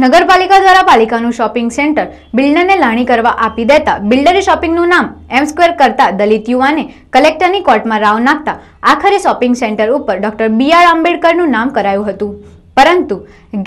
નગરપાલિકા દ્વારા પાલિકાનું shopping centre બિલ્ડરને લાણી કરવા આપી દેતા બિલ્ડરે શોપિંગનું નામ એમ સ્ક્વેર કરતા દલિત યુવાને કલેક્ટરની કોર્ટમાં રાવ નાખતા આખરે શોપિંગ સેન્ટર ઉપર ડોક્ટર બી આર આંબેડકરનું નામ કરાયું હતું. પરંતુ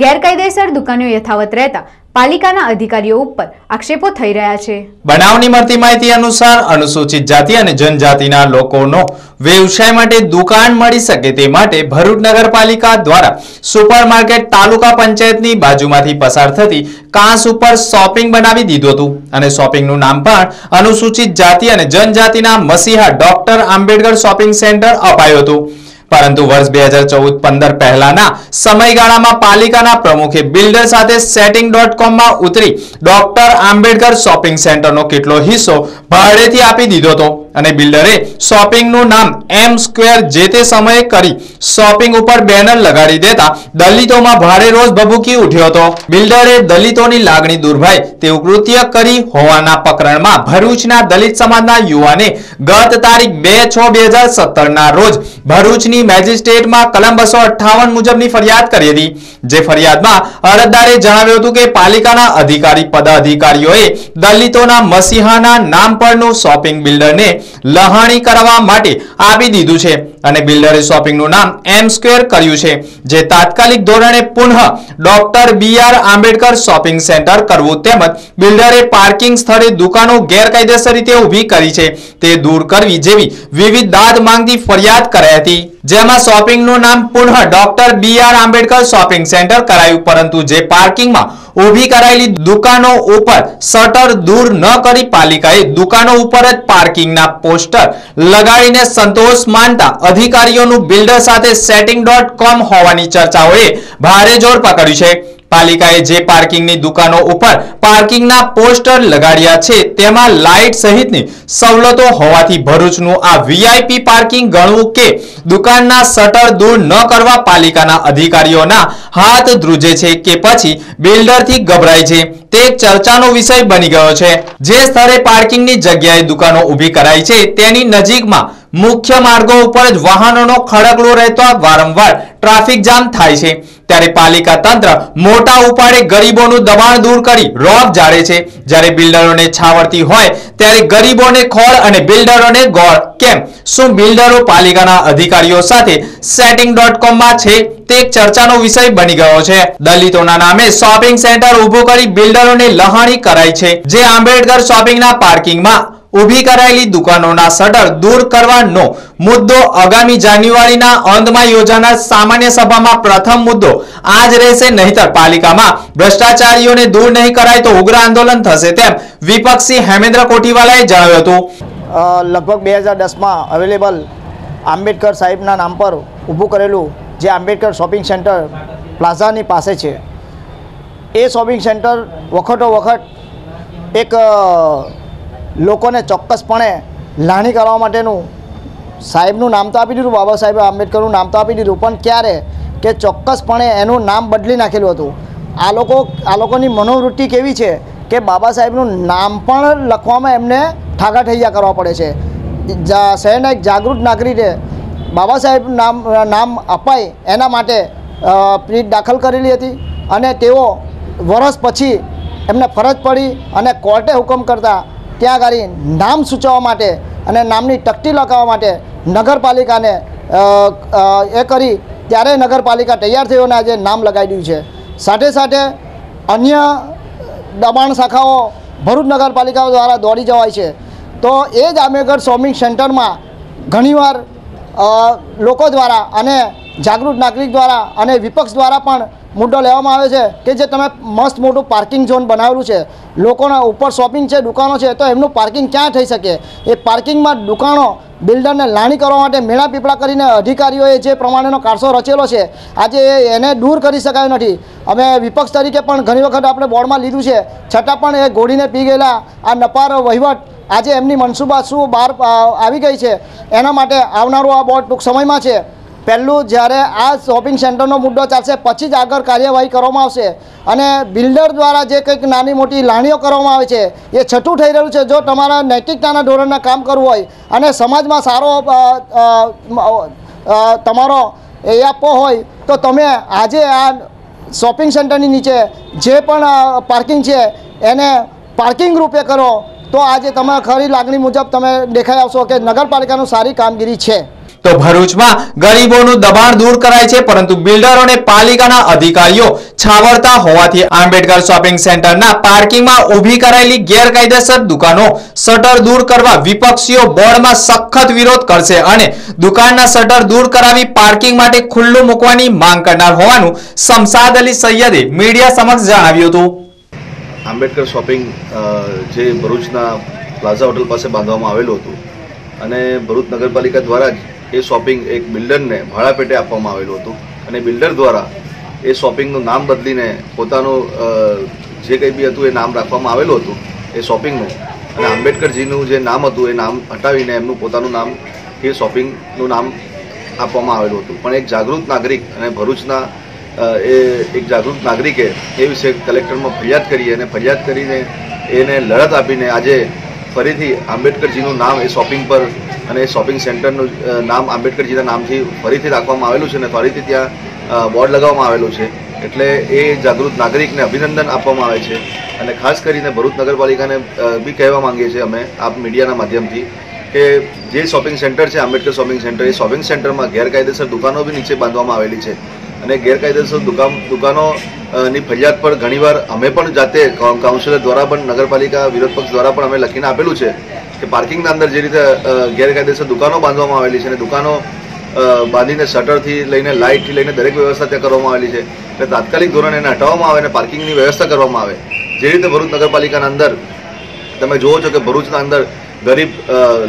ગેરકાયદેસર દુકાનો યથાવત રહેતા પાલિકાના અધિકારીઓ ઉપર આક્ષેપો થઈ રહ્યા છે. બનાવની મળતી માહિતી અનુસાર અનુસૂચિત જાતિ અને જનજાતિના લોકોનો વ્યવસાય માટે દુકાન મળી શકે તે માટે ભરૂચ નગરપાલિકા દ્વારા સુપરમાર્કેટ તાલુકા પંચાયતની બાજુમાંથી પસાર થતી કાંસ ઉપર શોપિંગ બનાવી દીધું હતું અને શોપિંગનું નામ પણ અનુસૂચિત જાતિ અને જનજાતિના મસીહા ડોક્ટર આંબેડકર શોપિંગ સેન્ટર અપાયું હતું. પરંતુ વર્ષ બે હજાર ચૌદ પંદર પહેલાના સમયગાળામાં પાલિકાના પ્રમુખે બિલ્ડર સાથે સેટિંગ ડોટ કોમમાં ઉતરી ડોક્ટર આંબેડકર શોપિંગ સેન્ટરનો કેટલો હિસ્સો ભાડેથી આપી દીધો હતો. અને બિલ્ડરે શોપિંગનું નામ એમ સ્ક્વેર જે તે સમયે કરી શોપિંગ ઉપર બેનર લગાડી દેતા દલિતોમાં ભારે રોષ ભભૂકી ઉઠ્યો હતો. બિલ્ડરે દલિતોની લાગણી દુર્ભાઈ તેવું કૃત્ય કરી હોવાના પ્રકરણમાં ભરૂચના દલિત સમાજના યુવાને ગત તારીખ બે છ બે હજાર સત્તરના રોજ ભરૂચની મેજિસ્ટ્રેટમાં કલમ બસો અઠ્ઠાવન મુજબની ફરિયાદ કરી હતી. જે ફરિયાદમાં અરજદારે જણાવ્યું હતું કે પાલિકાના અધિકારી પદાધિકારીઓએ દલિતોના મસીહાના નામ પરનું શોપિંગ બિલ્ડરને લહાણી કરવા માટે આપી દીધું છે. અને બિલ્ડરે શોપિંગનું નામ એમ સ્ક્વેર કર્યું છે, જે તાત્કાલિક ધોરણે પુનઃ doctor B R Ambedkar shopping centre કરવું તેમજ બિલ્ડરે પાર્કિંગ સ્થળે દુકાનો ગેરકાયદેસર રીતે ઊભી કરી છે. તે દૂર કરવી જેવી વિવિધ દાદ માંગતી ફરિયાદ કરાઈ હતી. જેમાં શોપિંગનું નામ પુનઃ doctor B R Ambedkar shopping centre કરાયું, પરંતુ જે પાર્કિંગમાં ઊભી કરાયેલી દુકાનો ઉપર શટર દૂર ન કરી પાલિકાએ દુકાનો ઉપર જ પાર્કિંગના પોસ્ટર લગાડીને સંતોષ માનતા અધિકારીઓનું બિલ્ડર સાથે સેટિંગ ડોટ કોમ હોવાની ચર્ચાઓએ ભારે જોર પકડ્યું છે. પાલિકાએ જે પાર્કિંગની દુકાનો ઉપર પાર્કિંગના પોસ્ટર લગાડ્યા છે, તેમાં લાઇટ સહિતની સવલતો હોવાથી ભરૂચનું આ વીઆઈપી પાર્કિંગ ગણવું કે દુકાનના શટર દૂર ન કરવા પાલિકાના અધિકારીઓના હાથ ધ્રુજે છે કે પછી બિલ્ડરથી ગભરાય છે. તે ચર્ચાનો વિષય બની ગયો છે. જે સ્થળે પાર્કિંગની જગ્યાએ દુકાનો ઊભી કરાઈ છે, તેની નજીકમાં મુખ્ય માર્ગો ઉપર જ વાહનોનો ખડકલો રહેતો વારંવાર ટ્રાફિક જામ થાય છે. ત્યારે પાલિકા તંત્ર મોટા ઉપાડે ગરીબોનું દબાણ દૂર કરી રોબ જાળે છે. જ્યારે બિલ્ડરોને છાવરતી હોય ત્યારે ગરીબોને ખોળ અને બિલ્ડરોને ગોળ. કેમ? શું બિલ્ડરો પાલિકાના અધિકારીઓ સાથે સેટિંગ ડોટ કોમમાં છે? તે એક ચર્ચાનો વિષય બની ગયો છે. દલિતોના નામે શોપિંગ સેન્ટર ઊભું કરી બિલ્ડરોને લહાણી કરાઈ છે. જે આંબેડકર શોપિંગના પાર્કિંગમાં ઊભી કરાયેલી દુકાનોના શટર દૂર કરવાનો મુદ્દો આગામી જાન્યુઆરીના અંતમાં યોજાનાર સામાન્ય સભામાં પ્રથમ મુદ્દો આ જ રહેશે નહીતર પાલિકામાં. ભ્રષ્ટાચારીઓને દૂર નહીં કરાય તો ઉગ્ર આંદોલન થશે તેમ વિપક્ષી હેમેન્દ્ર કોઠીવાલાએ જણાવ્યું હતું. લગભગ બે હજાર દસમાં અવેલેબલ આંબેડકર સાહેબના નામ પર ઊભું કરેલું જે આંબેડકર શોપિંગ સેન્ટર પ્લાઝાની પાસે છે. એ શોપિંગ સેન્ટર વખતો વખત એક લોકોને ચોક્કસપણે લાણી કરવા માટેનું સાહેબનું નામ તો આપી દીધું, બાબા સાહેબ આંબેડકરનું નામ તો આપી દીધું, પણ ક્યારે કે ચોક્કસપણે એનું નામ બદલી નાખેલું હતું. આ લોકો, આ લોકોની મનોવૃત્તિ કેવી છે કે બાબા સાહેબનું નામ પણ લખવામાં એમને ઠાગા ઠૈયા કરવા પડે છે. શહેરના એક જાગૃત નાગરિકે બાબા સાહેબ નામ નામ અપાય એના માટે પ્રીટ દાખલ કરેલી હતી અને તેઓ વર્ષ પછી એમને ફરજ પડી અને કોર્ટે હુકમ કરતા ત્યાં આગળ નામ સૂચવવા માટે અને નામની તકતી લગાવવા માટે નગરપાલિકાને એ કરી ત્યારે નગરપાલિકા તૈયાર થયો અને આજે નામ લગાવી દીધું છે. સાથે સાથે અન્ય દબાણ શાખાઓ ભરૂચ નગરપાલિકા દ્વારા દોડી જવાય છે. તો એ જ આંબેડકર શોપિંગ સેન્ટરમાં ઘણીવાર લોકો દ્વારા અને જાગૃત નાગરિક દ્વારા અને વિપક્ષ દ્વારા પણ મુદ્દો લેવામાં આવે છે કે જે તમે મસ્ત મોટું પાર્કિંગ ઝોન બનાવેલું છે. લોકોના ઉપર શોપિંગ છે, દુકાનો છે, તો એમનું પાર્કિંગ ક્યાં થઈ શકે? એ પાર્કિંગમાં દુકાનો બિલ્ડરને લાણી કરવા માટે મેળા પીપળા કરીને અધિકારીઓએ જે પ્રમાણેનો કારસો રચેલો છે, આજે એને દૂર કરી શકાયો નથી. અમે વિપક્ષ તરીકે પણ ઘણી વખત આપણે બોર્ડમાં લીધું છે. છતાં પણ એ ઘોડીને પી ગયેલા, આ નપાર વહીવટ આજે એમની મનસૂબા શું બહાર આવી ગઈ છે? એના માટે આવનારું આ બોર્ડ ટૂંક સમયમાં છે. પહેલું જ્યારે આ શોપિંગ સેન્ટરનો મુદ્દો ચાલશે, પછી જ આગળ કાર્યવાહી કરવામાં આવશે. અને બિલ્ડર દ્વારા જે કંઈક નાની મોટી લાણીઓ કરવામાં આવે છે, એ છઠ્ઠું થઈ રહ્યું છે. જો તમારા નૈતિકતાના ધોરણના કામ કરવું હોય અને સમાજમાં સારો તમારો એ આપવો હોય, તો તમે આજે આ શોપિંગ સેન્ટરની નીચે જે પણ પાર્કિંગ છે, એને પાર્કિંગ રૂપે કરો. તો આજે તમે ખરી લાગણી મુજબ તમે દેખાઈ આવશો કે નગરપાલિકાનું સારી કામગીરી છે. તો ભરૂચમાં ગરીબોનું દબાણ દૂર કરાય છે, પરંતુ બિલ્ડરો અને પાલિકાના અધિકારીઓ છાવરતા હોવાથી આંબેડકર શોપિંગ સેન્ટરના પાર્કિંગમાં ઊભી કરાયેલી ગેરકાયદેસર દુકાનો શટર દૂર કરવા વિપક્ષીઓ બોર્ડમાં સખત વિરોધ કરશે અને દુકાનના શટર દૂર કરાવી પાર્કિંગ માટે ખુલ્લું મૂકવાની માંગ કરનાર હોવાનું શમસાદ અલી સૈયદે મીડિયા સમક્ષ જણાવ્યું હતું. આંબેડકર શોપિંગ જે ભરૂચના પ્લાઝા હોટલ પાસે બાંધવામાં આવેલું હતું અને ભરૂચ નગરપાલિકા દ્વારા જ એ શોપિંગ એક બિલ્ડરને ભાડા પેટે આપવામાં આવેલું હતું. અને બિલ્ડર દ્વારા એ શોપિંગનું નામ બદલીને પોતાનું જે કંઈ બી હતું એ નામ રાખવામાં આવેલું હતું, એ શોપિંગનું. અને આંબેડકરજીનું જે નામ હતું એ નામ હટાવીને એમનું પોતાનું નામ એ શોપિંગનું નામ આપવામાં આવેલું હતું. પણ એક જાગૃત નાગરિક અને ભરૂચના એ એક જાગૃત નાગરિકે એ વિશે કલેક્ટરમાં ફરિયાદ કરી અને ફરિયાદ કરીને એને લડત આપીને આજે ફરીથી આંબેડકરજીનું નામ એ શોપિંગ પર અને એ શોપિંગ સેન્ટરનું નામ આંબેડકરજીના નામથી ફરીથી રાખવામાં આવેલું છે અને ફરીથી ત્યાં બોર્ડ લગાવવામાં આવેલું છે. એટલે એ જાગૃત નાગરિકને અભિનંદન આપવામાં આવે છે અને ખાસ કરીને ભરૂચ નગરપાલિકાને બી કહેવા માંગીએ છીએ અમે, આપ મીડિયાના માધ્યમથી, કે જે શોપિંગ સેન્ટર છે, આંબેડકર શોપિંગ સેન્ટર એ શોપિંગ સેન્ટરમાં ગેરકાયદેસર દુકાનો બી નીચે બાંધવામાં આવેલી છે. અને ગેરકાયદેસર દુકાન દુકાનો ની ફરિયાદ પર ઘણીવાર અમે પણ જાતે કાઉ- કાઉન્સિલર દ્વારા પણ નગરપાલિકા વિરોધ પક્ષ દ્વારા પણ અમે લખીને આપેલું છે કે પાર્કિંગના અંદર જે રીતે ગેરકાયદેસર દુકાનો બાંધવામાં આવેલી છે અને દુકાનો બાંધીને શટરથી લઈને લાઇટથી લઈને દરેક વ્યવસ્થા ત્યાં કરવામાં આવેલી છે, એટલે તાત્કાલિક ધોરણે એને હટાવવામાં આવે અને પાર્કિંગની વ્યવસ્થા કરવામાં આવે. જે રીતે ભરૂચ નગરપાલિકાના અંદર, તમે જુઓ છો કે ભરૂચના અંદર ગરીબ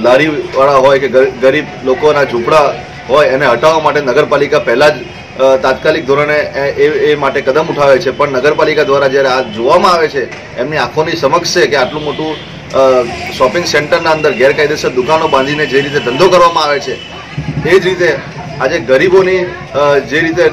લારીવાળા હોય કે ગરીબ લોકોના ઝૂંપડા હોય એને હટાવવા માટે નગરપાલિકા પહેલાં જ તાત્કાલિક ધોરણે એ- માટે કદમ ઉઠાવે છે. પણ નગરપાલિકા દ્વારા જ્યારે આ જોવામાં આવે છે, એમની આંખોની સમક્ષ છે કે આટલું મોટું શોપિંગ સેન્ટરના અંદર ગેરકાયદેસર દુકાનો બાંધીને જે રીતે ધંધો કરવામાં આવે છે, એ જ રીતે આજે ગરીબોની જે રીતે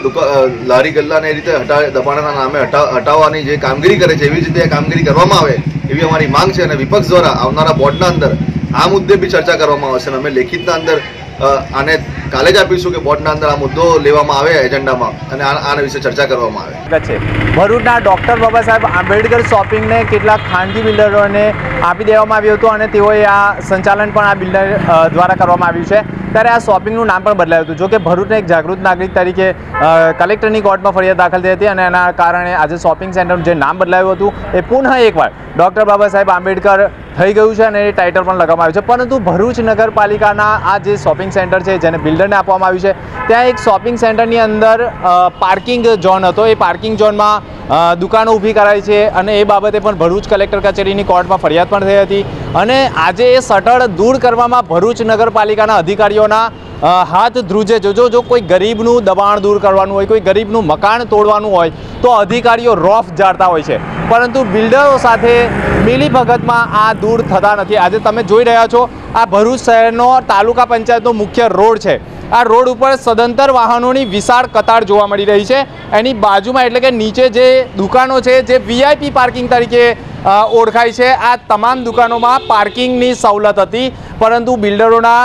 લારી ગલ્લાને એ રીતે હટા, દબાણના નામે હટાવવાની જે કામગીરી કરે છે, એવી જ રીતે કામગીરી કરવામાં આવે, એવી અમારી માંગ છે. અને વિપક્ષ દ્વારા આવનારા બોર્ડના અંદર આ મુદ્દે બી ચર્ચા કરવામાં આવશે અને અમે લેખિતના અંદર આને કાલે જ આપીશું કે બોર્ડના અંદર આ મુદ્દો લેવામાં આવે એજન્ડામાં અને આના વિશે ચર્ચા કરવામાં આવે. છે. ભરૂચના ડૉક્ટર બાબા સાહેબ આંબેડકર શોપિંગને કેટલાક ખાનગી બિલ્ડરોને આપી દેવામાં આવ્યું હતું અને તેઓએ આ સંચાલન પણ આ બિલ્ડર દ્વારા કરવામાં આવ્યું છે. ત્યારે આ શોપિંગનું નામ પણ બદલાયું હતું. જો કે ભરૂચને એક જાગૃત નાગરિક તરીકે કલેક્ટરની કોર્ટમાં ફરિયાદ દાખલ થઈ હતી અને એના કારણે આજે શોપિંગ સેન્ટરનું જે નામ બદલાયું હતું એ પુનઃ એકવાર ડૉક્ટર બાબા સાહેબ આંબેડકર થઈ ગયું છે અને એ ટાઇટલ પણ લગાવવામાં આવ્યું છે. પરંતુ ભરૂચ નગરપાલિકાના આ જે શોપિંગ સેન્ટર છે, જેને બિલ્ડરને આપવામાં આવ્યું છે, ત્યાં એક શોપિંગ સેન્ટરની અંદર પાર્કિંગ ઝોન હતો. એ પાર્કિંગ ઝોનમાં દુકાનો ઊભી કરાઈ છે અને એ બાબતે પણ ભરૂચ કલેક્ટર કચેરીની કોર્ટમાં ફરિયાદ પણ થઈ હતી અને આજે એ સટળ દૂર કરવામાં ભરૂચ નગરપાલિકાના અધિકારીઓના હાથ ધ્રુજે જોજો જો કોઈ ગરીબનું દબાણ દૂર કરવાનું હોય, કોઈ ગરીબનું મકાન તોડવાનું હોય, તો અધિકારીઓ રોફ જાળતા હોય છે. પરંતુ બિલ્ડરો સાથે મિલીભગતમાં આ દૂર થતા નથી. આજે તમે જોઈ રહ્યા છો, આ ભરૂચ શહેરનો તાલુકા પંચાયતનો મુખ્ય રોડ છે. આ રોડ ઉપર સદંતર વાહનોની વિશાળ કતાર જોવા મળી રહી છે. એની બાજુમાં એટલે કે નીચે જે દુકાનો છે, જે વીઆઈપી પાર્કિંગ તરીકે ઓળખાય છે, આ તમામ દુકાનોમાં પાર્કિંગની સવલત હતી. પરંતુ બિલ્ડરોના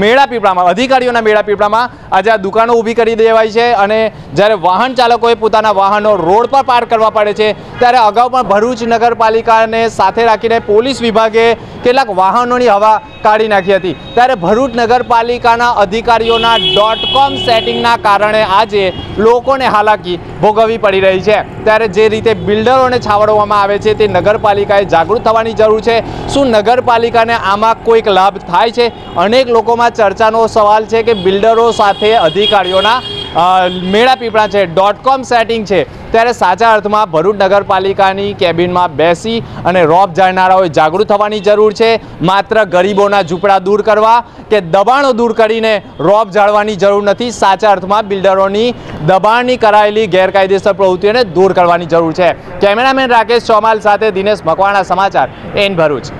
મેળાપીપળામાં મેળા પીપળામાં, અધિકારીઓના મેળા પીપળામાં આજે આ દુકાનો ઊભી કરી દેવાય છે અને જ્યારે વાહન ચાલકોએ પોતાના વાહનો રોડ પર પાર્ક કરવા પડે છે, ત્યારે અગાઉ પણ ભરૂચ નગરપાલિકાને સાથે રાખીને પોલીસ વિભાગે કેટલાક વાહનોની હવા કાઢી નાખી હતી. ત્યારે ભરૂચ નગરપાલિકાના અધિકારીઓના ડોટ કોમ સેટિંગના કારણે આજે લોકોને હાલાકી ભોગવવી પડી રહી છે. ત્યારે જે રીતે બિલ્ડરોને છાવડવામાં આવે છે, તે નગરપાલિકાએ જાગૃત થવાની જરૂર છે. શું નગરપાલિકાને આમાં કોઈક લાભ થાય છે. અનેક લોકોમાં ચર્ચાનો સવાલ છે કે બિલ્ડરો સાથે અધિકારીઓના મેળાપીપળા મેળા પીપળા છે ડોટ કોમ સેટિંગ છે. ત્યારે સાચા અર્થમાં ભરૂચ નગરપાલિકાની કેબિનમાં બેસી અને રોપ જાણનારાઓએ જાગૃત થવાની જરૂર છે. માત્ર ગરીબોના ઝૂંપડા દૂર કરવા કે દબાણો દૂર કરીને રોપ જાળવાની જરૂર નથી, સાચા અર્થમાં બિલ્ડરોની દબાણની કરાયેલી ગેરકાયદેસર પ્રવૃત્તિઓને દૂર કરવાની જરૂર છે. કેમેરામેન રાકેશ ચોમાલ સાથે દિનેશ મકવાણા સમાચાર, એન ભરૂચ.